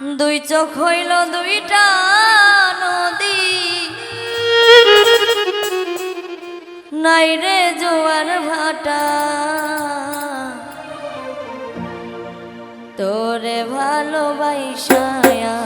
দুই চোখ হইল দুইটা নদী। নাই রে জোয়ার ভাটা। তোরে ভালোবাসায়া